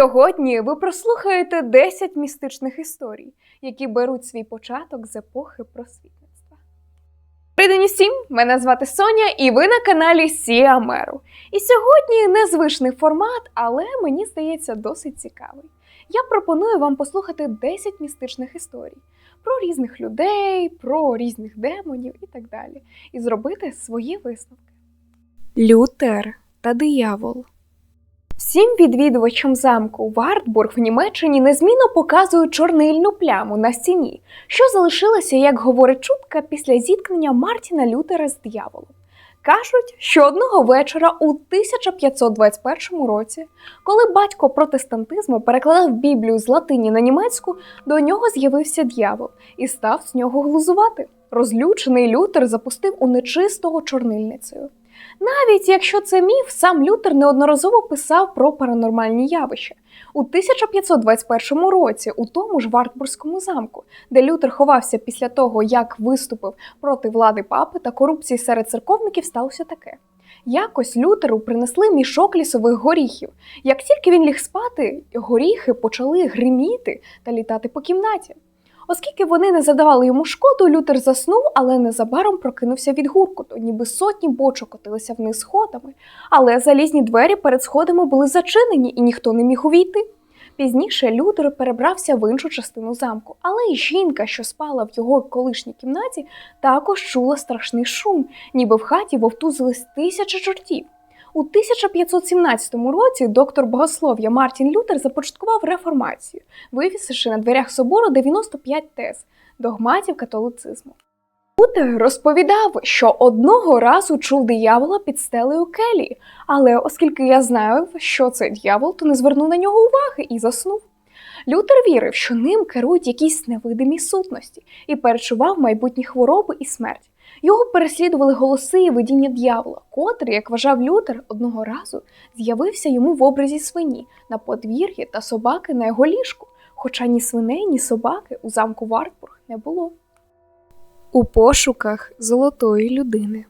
Сьогодні ви прослухаєте 10 містичних історій, які беруть свій початок з епохи просвітництва. Привіт усім! Мене звати Соня, і ви на каналі Сія Меру. І сьогодні незвичний формат, але мені здається досить цікавий. Я пропоную вам послухати 10 містичних історій про різних людей, про різних демонів і так далі, і зробити свої висновки. Лютер та диявол. Всім відвідувачам замку Вартбург в Німеччині незмінно показують чорнильну пляму на стіні, що залишилася, як говорить чутка, після зіткнення Мартіна Лютера з дияволом. Кажуть, що одного вечора у 1521 році, коли батько протестантизму перекладав Біблію з латині на німецьку, до нього з'явився дьявол і став з нього глузувати. Розлючений Лютер запустив у нечистого чорнильницею. Навіть якщо це міф, сам Лютер неодноразово писав про паранормальні явища. У 1521 році, у тому ж Вартбурзькому замку, де Лютер ховався після того, як виступив проти влади папи та корупції серед церковників, сталося таке. Якось Лютеру принесли мішок лісових горіхів. Як тільки він ліг спати, горіхи почали гриміти та літати по кімнаті. Оскільки вони не задавали йому шкоду, Лютер заснув, але незабаром прокинувся від гуркоту, ніби сотні бочок котилися вниз сходами. Але залізні двері перед сходами були зачинені, і ніхто не міг увійти. Пізніше Лютер перебрався в іншу частину замку, але й жінка, що спала в його колишній кімнаті, також чула страшний шум, ніби в хаті вовтузились тисячі чортів. У 1517 році доктор богослов'я Мартін Лютер започаткував реформацію, вивісивши на дверях собору 95 тез догматів католицизму. Лютер розповідав, що одного разу чув диявола під стелею келії, але оскільки я знаю, що це дьявол, то не звернув на нього уваги і заснув. Лютер вірив, що ним керують якісь невидимі сутності і перечував майбутні хвороби і смерть. Його переслідували голоси і видіння дьявола, котрий, як вважав Лютер, одного разу з'явився йому в образі свині на подвір'ї та собаки на його ліжку, хоча ні свиней, ні собаки у замку Вартбург не було. У пошуках золотої людини.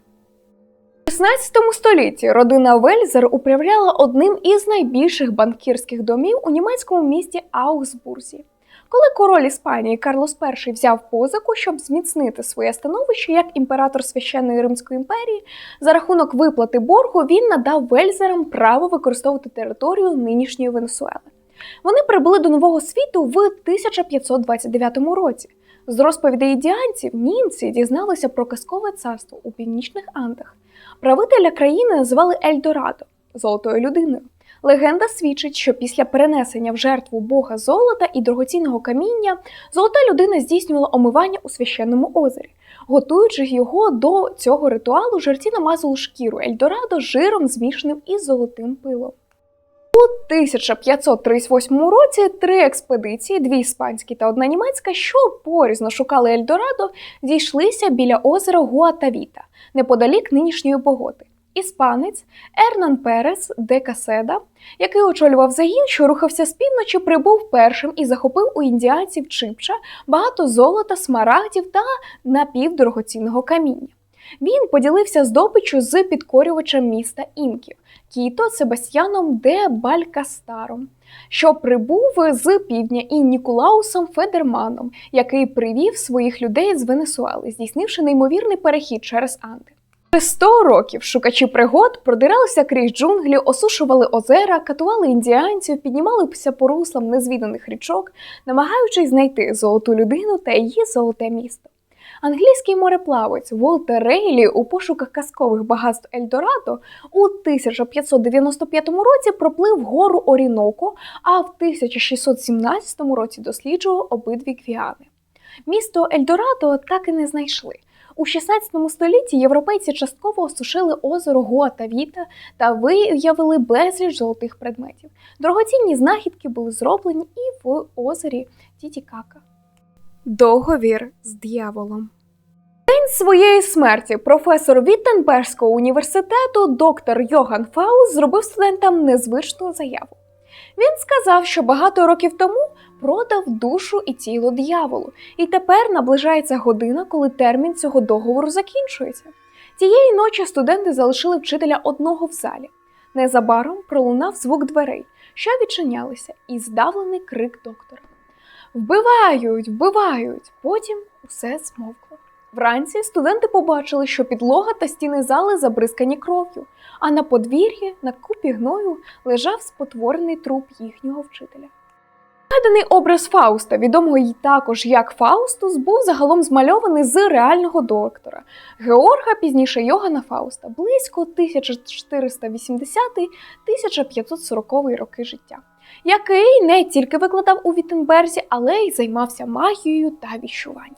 У 16 столітті родина Вельзер управляла одним із найбільших банкірських домів у німецькому місті Аусбурзі. Коли король Іспанії Карлос І взяв позику, щоб зміцнити своє становище як імператор священної Римської імперії, за рахунок виплати боргу він надав вельзерам право використовувати територію нинішньої Венесуели. Вони прибули до нового світу в 1529 році. З розповідей індіанців німці дізналися про казкове царство у північних Андах. Правителя країни називали Ельдорадо золотою людиною. Легенда свідчить, що після перенесення в жертву Бога золота і дорогоцінного каміння золота людина здійснювала омивання у священному озері. Готуючи його до цього ритуалу, жерці намазали шкіру Ельдорадо жиром, змішаним із золотим пилом. У 1538 році три експедиції, дві іспанські та одна німецька, що порізно шукали Ельдорадо, зійшлися біля озера Гуатавіта, неподалік нинішньої Боготи. Іспанець Ернан Перес де Каседа, який очолював загін, що рухався з півночі, прибув першим і захопив у індіанців Чипча багато золота, смарагдів та напівдорогоцінного каміння. Він поділився здобиччю з підкорювачем міста інків Кіто Себастьяном де Балькастаром, що прибув з півдня і Нікулаусом Федерманом, який привів своїх людей з Венесуели, здійснивши неймовірний перехід через Анди. Через 100 років шукачі пригод продиралися крізь джунглі, осушували озера, катували індіанців, піднімалися по руслам незвіданих річок, намагаючись знайти золоту людину та її золоте місто. Англійський мореплавець Волтер Рейлі у пошуках казкових багатств Ельдорадо у 1595 році проплив гору Оріноко, а в 1617 році досліджував обидві Гвіани. Місто Ельдорадо так і не знайшли. У 16 столітті європейці частково осушили озеро Гуатавіта та виявили безліч золотих предметів. Дорогоцінні знахідки були зроблені і в озері Тітікака. Договір з дияволом. День своєї смерті професор Віттенбергського університету доктор Йоган Фаус зробив студентам незвичну заяву. Він сказав, що багато років тому продав душу і тіло дияволу, і тепер наближається година, коли термін цього договору закінчується. Тієї ночі студенти залишили вчителя одного в залі. Незабаром пролунав звук дверей, що відчинялися, і здавлений крик доктора. Вбивають, вбивають. Потім усе змовкло. Вранці студенти побачили, що підлога та стіни зали забризкані кров'ю, а на подвір'ї на купі гною лежав спотворений труп їхнього вчителя. Згаданий образ Фауста, відомого й також як Фаустус, був загалом змальований з реального доктора Георга, пізніше Йогана Фауста, близько 1480-1540 роки життя, який не тільки викладав у Віттенберзі, але й займався магією та віщуванням.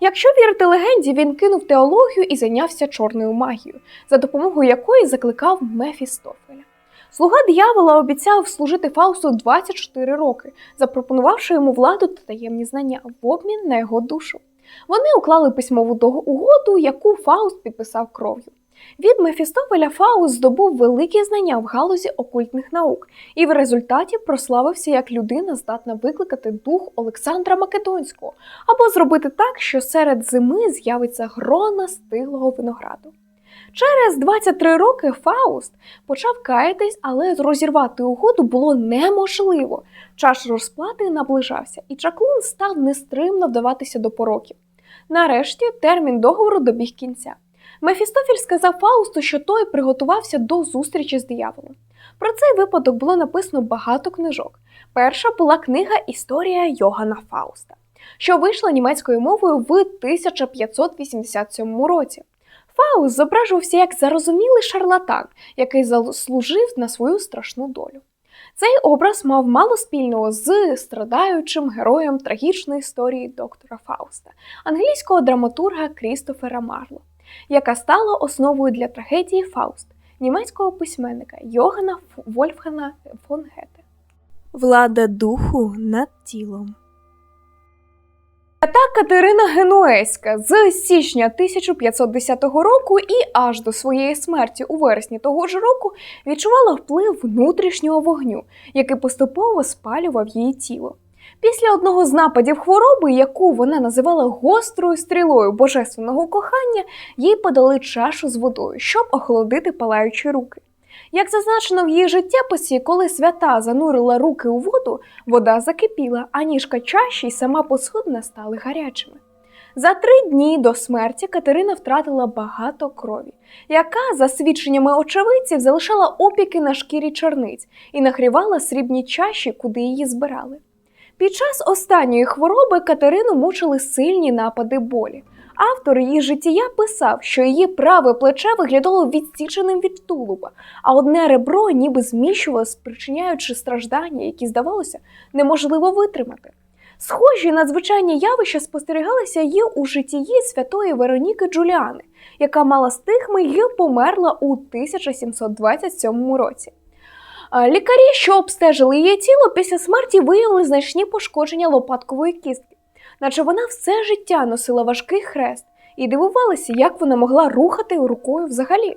Якщо вірити легенді, він кинув теологію і зайнявся чорною магією, за допомогою якої закликав Мефістофеля. Слуга диявола обіцяв служити Фаусту 24 роки, запропонувавши йому владу та таємні знання в обмін на його душу. Вони уклали письмову угоду, яку Фауст підписав кров'ю. Від Мефістофеля Фауст здобув великі знання в галузі окультних наук і в результаті прославився як людина, здатна викликати дух Олександра Македонського або зробити так, що серед зими з'явиться грона стиглого винограду. Через 23 роки Фауст почав каятись, але розірвати угоду було неможливо. Час розплати наближався, і чаклун став нестримно вдаватися до пороків. Нарешті термін договору добіг кінця. Мефістофіль сказав Фаусту, що той приготувався до зустрічі з дияволом. Про цей випадок було написано багато книжок. Перша була книга Історія Йогана Фауста, що вийшла німецькою мовою в 1587 році. Фауст зображувався як зарозумілий шарлатан, який заслужив на свою страшну долю. Цей образ мав мало спільного з страдаючим героєм трагічної історії доктора Фауста, англійського драматурга Крістофера Марло, яка стала основою для трагедії Фауст німецького письменника Йогана Вольфгана фон Гете. Влада духу над тілом. Та Катерина Генуеська з січня 1510 року і аж до своєї смерті у вересні того ж року відчувала вплив внутрішнього вогню, який поступово спалював її тіло. Після одного з нападів хвороби, яку вона називала гострою стрілою божественного кохання, їй подали чашу з водою, щоб охолодити палаючі руки. Як зазначено в її життєписі, коли свята занурила руки у воду, вода закипіла, а ніжка чаші й сама посудина стали гарячими. За три дні до смерті Катерина втратила багато крові, яка, за свідченнями очевидців, залишала опіки на шкірі черниць і нагрівала срібні чаші, куди її збирали. Під час останньої хвороби Катерину мучили сильні напади болі. Автор її життя писав, що її праве плече виглядало відсіченим від тулуба, а одне ребро ніби зміщувалося, спричиняючи страждання, які, здавалося, неможливо витримати. Схожі надзвичайні явища спостерігалися й у житті святої Вероніки Джуліани, яка мала стигми й померла у 1727 році. Лікарі, що обстежили її тіло, після смерті виявили значні пошкодження лопаткової кістки, наче вона все життя носила важкий хрест і дивувалася, як вона могла рухати рукою взагалі.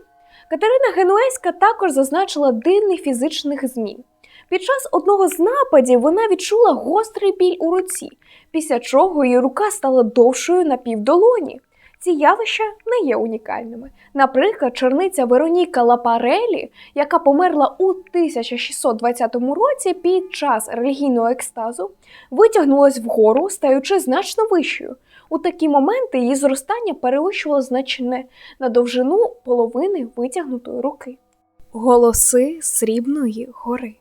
Катерина Генуеська також зазначила дивних фізичних змін. Під час одного з нападів вона відчула гострий біль у руці, після чого її рука стала довшою на півдолоні. Ці явища не є унікальними. Наприклад, черниця Вероніка Лапарелі, яка померла у 1620 році під час релігійного екстазу, витягнулась вгору, стаючи значно вищою. У такі моменти її зростання перевищувало значне на довжину половини витягнутої руки. Голоси Срібної гори.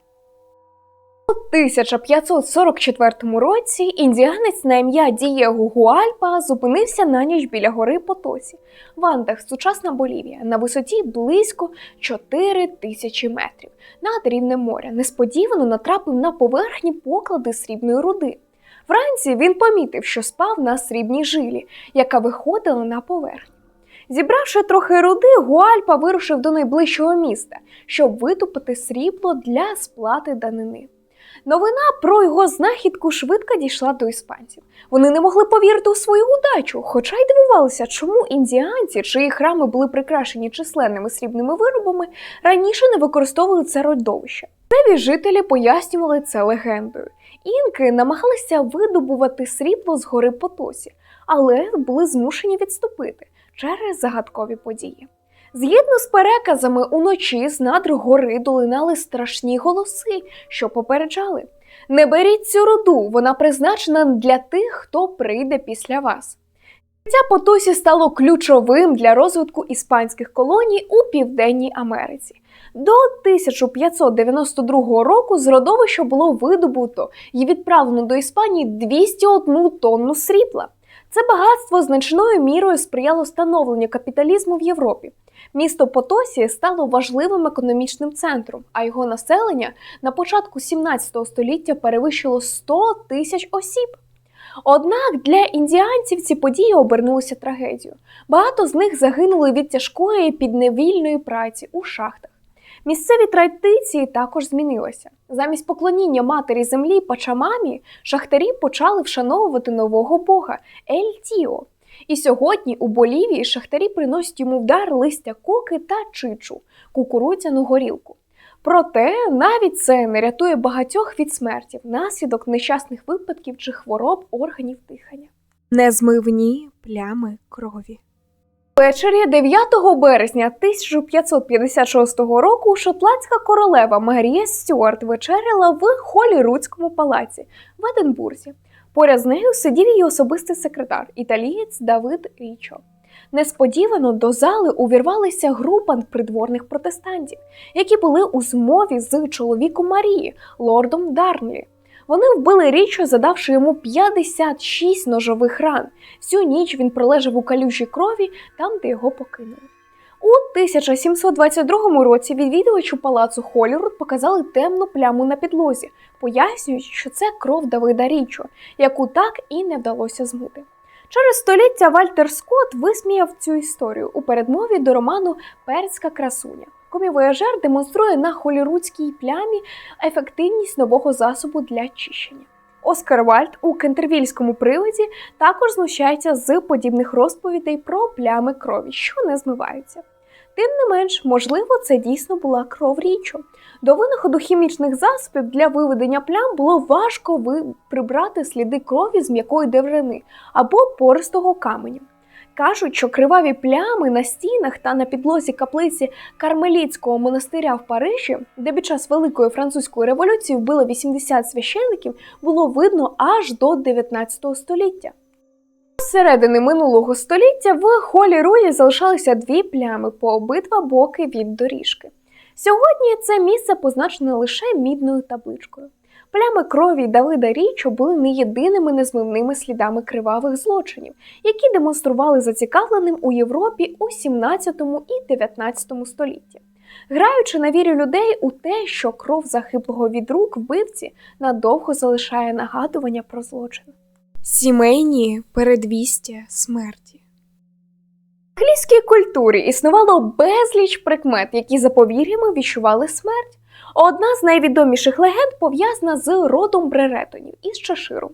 У 1544 році індіанець на ім'я Дієго Гуальпа зупинився на ніч біля гори Потосі в Андах, сучасна Болівія, на висоті близько 4 тисячі метрів над рівнем моря. Несподівано натрапив на поверхні поклади срібної руди. Вранці він помітив, що спав на срібній жилі, яка виходила на поверхню. Зібравши трохи руди, Гуальпа вирушив до найближчого міста, щоб витупити срібло для сплати данини. Новина про його знахідку швидко дійшла до іспанців. Вони не могли повірити у свою удачу, хоча й дивувалися, чому індіанці, чиї храми були прикрашені численними срібними виробами, раніше не використовували це родовище. Місцеві жителі пояснювали це легендою. Інки намагалися видобувати срібло з гори Потосі, але були змушені відступити через загадкові події. Згідно з переказами, уночі з надр гори долинали страшні голоси, що попереджали: не беріть цю руду, вона призначена для тих, хто прийде після вас. Життя Потосі стало ключовим для розвитку іспанських колоній у Південній Америці. До 1592 року з родовища було видобуто і відправлено до Іспанії 201 тонну срібла. Це багатство значною мірою сприяло становленню капіталізму в Європі. Місто Потосі стало важливим економічним центром, а його населення на початку 17 століття перевищило 100 тисяч осіб. Однак для індіанців ці події обернулися трагедією. Багато з них загинули від тяжкої підневільної праці у шахтах. Місцеві традиції також змінилися. Замість поклоніння матері землі Пачамамі шахтарі почали вшановувати нового бога Ель Тіо. І сьогодні у Болівії шахтарі приносять йому в дар листя коки та чичу, кукурудзяну горілку. Проте навіть це не рятує багатьох від смерті внаслідок нещасних випадків чи хвороб органів дихання. Незмивні плями крові. Ввечері 9 березня 1556 року шотландська королева Марія Стюарт вечеряла в Холіруцькому палаці в Единбурзі. Поряд з нею сидів її особистий секретар, італієць Давид Річо. Несподівано до зали увірвалися група придворних протестантів, які були у змові з чоловіком Марії, лордом Дарнлі. Вони вбили Річо, задавши йому 56 ножових ран. Всю ніч він пролежав у калюжій крові там, де його покинули. У 1722 році відвідувачу палацу Холіруд показали темну пляму на підлозі, пояснюючи, що це кров Давида Річо, яку так і не вдалося змити. Через століття Вальтер Скотт висміяв цю історію у передмові до роману Перська красуня. Комівояжер демонструє на холірудській плямі ефективність нового засобу для чищення. Оскар Вальд у кентервільському приводі також знущається з подібних розповідей про плями крові, що не змиваються. Тим не менш, можливо, це дійсно була кров річу. До винаходу хімічних засобів для виведення плям було важко ви... прибрати сліди крові з м'якої деревини або пористого каменю. Кажуть, що криваві плями на стінах та на підлозі каплиці Кармелітського монастиря в Парижі, де під час Великої французької революції вбили 80 священників, було видно аж до 19 століття. Середини минулого століття в холі Руї залишалися дві плями по обидва боки від доріжки. Сьогодні це місце позначене лише мідною табличкою. Плями крові Давида Річо були не єдиними незмивними слідами кривавих злочинів, які демонстрували зацікавленим у Європі у 17 і 19 столітті. Граючи на вірі людей у те, що кров загиблого від рук вбивці надовго залишає нагадування про злочин. Сімейні передвістя смерті. В англійській культурі існувало безліч прикмет, які за повір'ями віщували смерть. Одна з найвідоміших легенд пов'язана з родом Бреретонів із Чеширу.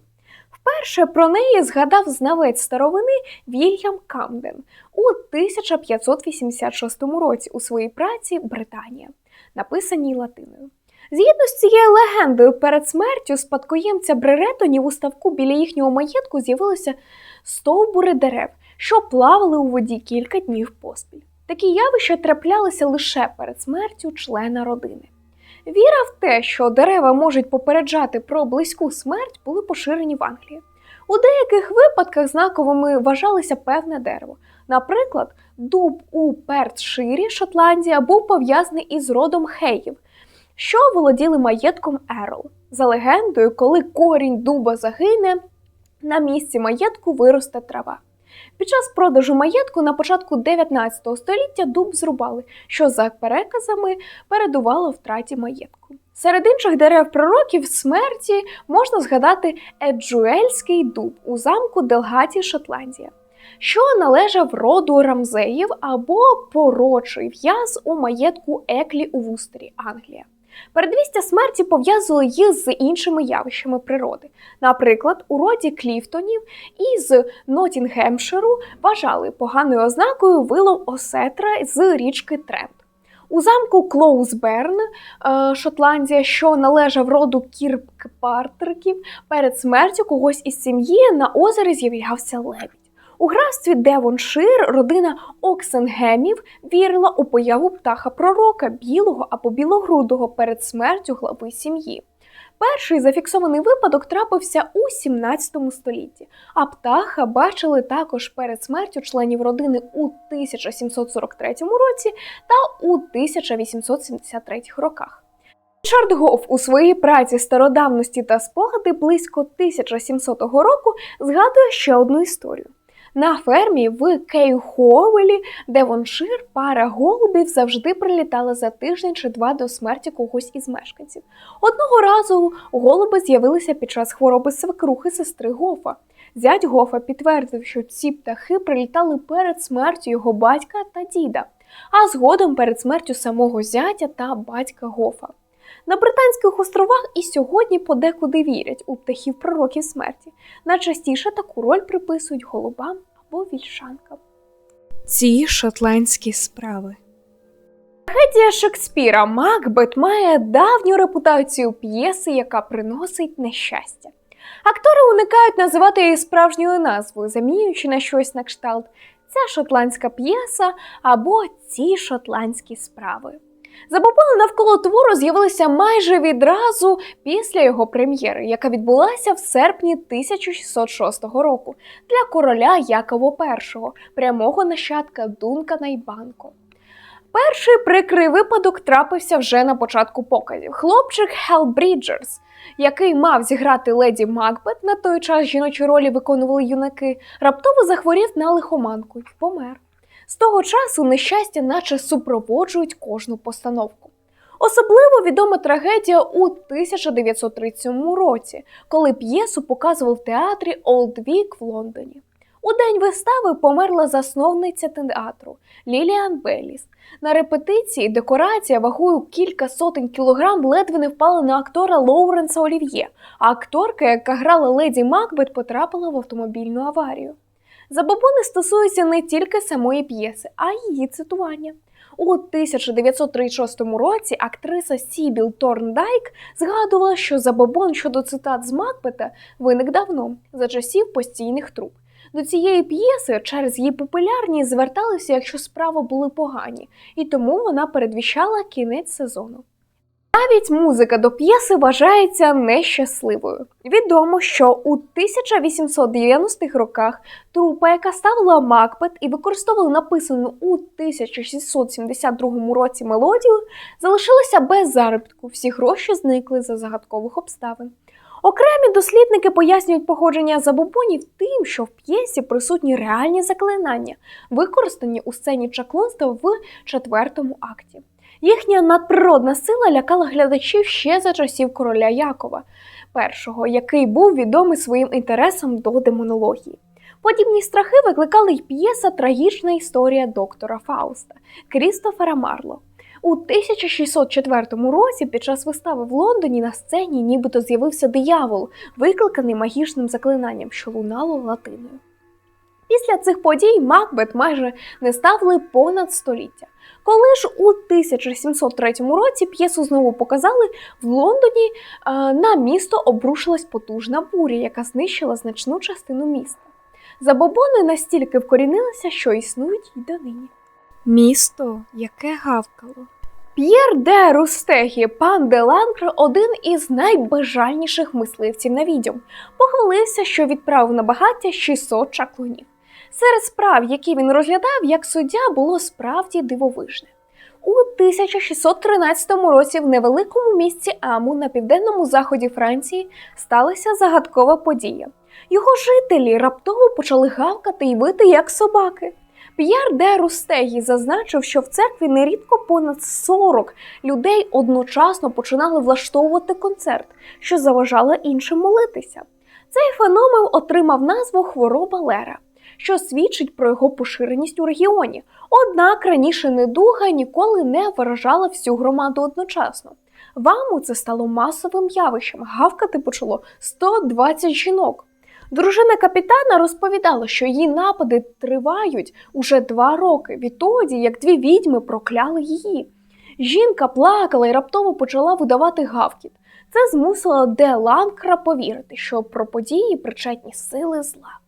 Вперше про неї згадав знавець старовини Вільям Камден у 1586 році у своїй праці Британія, написаній латиною. Згідно з цією легендою, перед смертю спадкоємця Бреретонів у ставку біля їхнього маєтку з'явилися стовбури дерев, що плавали у воді кілька днів поспіль. Такі явища траплялися лише перед смертю члена родини. Віра в те, що дерева можуть попереджати про близьку смерть, були поширені в Англії. У деяких випадках знаковими вважалося певне дерево. Наприклад, дуб у Пертширі, Шотландія, був пов'язаний із родом Хеїв, що володіли маєтком Ерл. За легендою, коли корінь дуба загине, на місці маєтку виросте трава. Під час продажу маєтку на початку 19 століття дуб зрубали, що за переказами передувало втраті маєтку. Серед інших дерев пророків смерті можна згадати Еджуельський дуб у замку Делгаті, Шотландія, що належав роду Рамзеїв або порочий в'яз у маєтку Еклі у Вустері, Англія. Передвістя смерті пов'язували їх з іншими явищами природи. Наприклад, у роді Кліфтонів із Нотінгемширу вважали поганою ознакою вилов осетра з річки Трент. У замку Клоузберн, е, Шотландія, що належав роду Кіркпартриків, перед смертю когось із сім'ї на озері з'являвся лебідь. У графстві Девоншир родина Оксенгемів вірила у появу птаха пророка білого або білогрудого перед смертю глави сім'ї. Перший зафіксований випадок трапився у 17 столітті, а птаха бачили також перед смертю членів родини у 1743 році та у 1873 роках. Річард Гоф у своїй праці стародавності та спогади близько 1700 року згадує ще одну історію. На фермі в Кейховелі, Девоншир, пара голубів завжди прилітала за тиждень чи два до смерті когось із мешканців. Одного разу голуби з'явилися під час хвороби свекрухи сестри Гофа. Зять Гофа підтвердив, що ці птахи прилітали перед смертю його батька та діда, а згодом перед смертю самого зятя та батька Гофа. На Британських островах і сьогодні подекуди вірять у птахів пророків смерті. Найчастіше таку роль приписують голубам або вільшанкам. Ці шотландські справи. Трагедія Шекспіра Макбет має давню репутацію п'єси, яка приносить нещастя. Актори уникають називати її справжньою назвою, замінюючи на щось на кшталт ця шотландська п'єса або ці шотландські справи. Забобони навколо твору з'явилися майже відразу після його прем'єри, яка відбулася в серпні 1606 року для короля Якова І, прямого нащадка Дункана й. Перший прикрий випадок трапився вже на початку показів. Хлопчик Хел Бріджерс, який мав зіграти леді Макбет, на той час жіночі ролі виконували юнаки, раптово захворів на лихоманку й помер. З того часу нещастя наче супроводжують кожну постановку. Особливо відома трагедія у 1937 році, коли п'єсу показував в театрі Олд Вік в Лондоні. У день вистави померла засновниця театру Ліліан Беліс. На репетиції декорація вагою кілька сотень кілограм ледве не впала на актора Лоуренса Олів'є, а акторка, яка грала леді Макбет, потрапила в автомобільну аварію. Забобони стосуються не тільки самої п'єси, а й її цитування. У 1936 році актриса Сібіл Торндайк згадувала, що забобон щодо цитат з Макбета виник давно, за часів постійних труб. До цієї п'єси через її популярність зверталися, якщо справи були погані, і тому вона передвіщала кінець сезону. Навіть музика до п'єси вважається нещасливою. Відомо, що у 1890-х роках трупа, яка ставила Макбет і використовувала написану у 1672 році мелодію, залишилася без заробітку. Всі гроші зникли за загадкових обставин. Окремі дослідники пояснюють походження забобонів тим, що в п'єсі присутні реальні заклинання, використані у сцені чаклунства в четвертому акті. Їхня надприродна сила лякала глядачів ще за часів короля Якова І, який був відомий своїм інтересом до демонології. Подібні страхи викликали й п'єса Трагічна історія доктора Фауста Крістофера Марло. У 1604 році під час вистави в Лондоні на сцені нібито з'явився диявол, викликаний магічним заклинанням, що лунало латиною. Після цих подій Макбет майже не ставили понад століття. Коли ж у 1703 році п'єсу знову показали, в Лондоні на місто обрушилась потужна буря, яка знищила значну частину міста. Забобони настільки вкорінилися, що існують й донині. Місто, яке гавкало. П'єр де Рустегі, пан де Ланкр, один із найбажальніших мисливців на відьом, похвалився, що відправив на багаття 600 чаклунів. Серед справ, які він розглядав як суддя, було справді дивовижне. У 1613 році в невеликому місті Аму на південному заході Франції сталася загадкова подія. Його жителі раптово почали гавкати і вити як собаки. П'єр де Рустегі зазначив, що в церкві нерідко понад 40 людей одночасно починали влаштовувати концерт, що заважало іншим молитися. Цей феномен отримав назву хвороба Лера, що свідчить про його поширеність у регіоні. Однак раніше недуга ніколи не виражала всю громаду одночасно. Ваму це стало масовим явищем. Гавкати почало 120 жінок. Дружина капітана розповідала, що її напади тривають уже два роки відтоді, як дві відьми прокляли її. Жінка плакала і раптово почала видавати гавкіт. Це змусило Де Ланкра повірити, що про події причетні сили зла.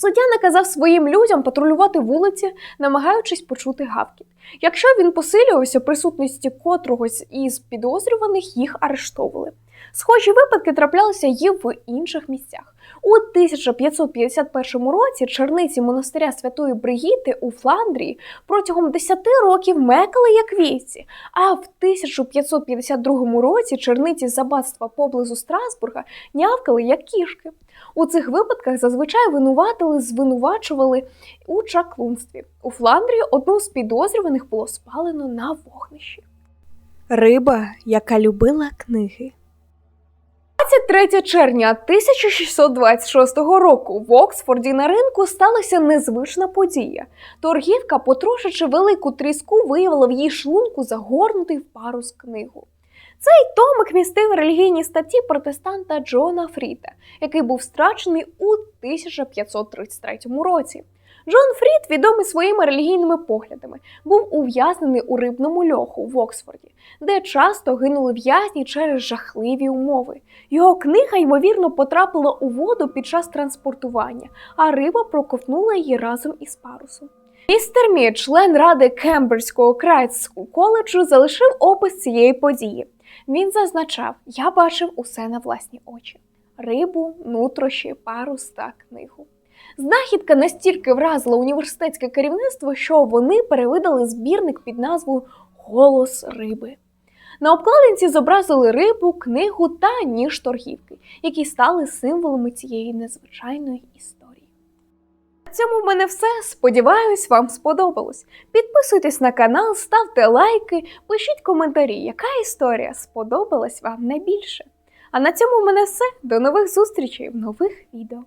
Суддя наказав своїм людям патрулювати вулиці, намагаючись почути гавкіт. Якщо він посилювався, присутності котрогось із підозрюваних їх арештовували. Схожі випадки траплялися і в інших місцях. У 1551 році черниці монастиря Святої Бригіти у Фландрії протягом 10 років мекали як вівці, а в 1552 році черниці з аббатства поблизу Страсбурга нявкали як кішки. У цих випадках зазвичай винуватили звинувачували у чаклунстві. У Фландрії одну з підозрюваних було спалено на вогнищі. Риба, яка любила книги. 23 червня 1626 року в Оксфорді на ринку сталася незвична подія. Торгівка, потрошачи велику тріску, виявила в її шлунку загорнутий в парус книгу. Цей томик містив релігійні статті протестанта Джона Фріта, який був страчений у 1533 році. Джон Фрід, відомий своїми релігійними поглядами, був ув'язнений у рибному льоху в Оксфорді, де часто гинули в'язні через жахливі умови. Його книга, ймовірно, потрапила у воду під час транспортування, а риба проковтнула її разом із парусом. Містер Мід, член ради Кембриджського Крайтського коледжу, залишив опис цієї події. Він зазначав: я бачив усе на власні очі: рибу, нутрощі, парус та книгу. Знахідка настільки вразила університетське керівництво, що вони перевидали збірник під назвою Голос риби. На обкладинці зобразили рибу, книгу та ніж торгівки, які стали символами цієї незвичайної історії. На цьому в мене все. Сподіваюсь, вам сподобалось. Підписуйтесь на канал, ставте лайки, пишіть коментарі, яка історія сподобалась вам найбільше. А на цьому в мене все. До нових зустрічей в нових відео.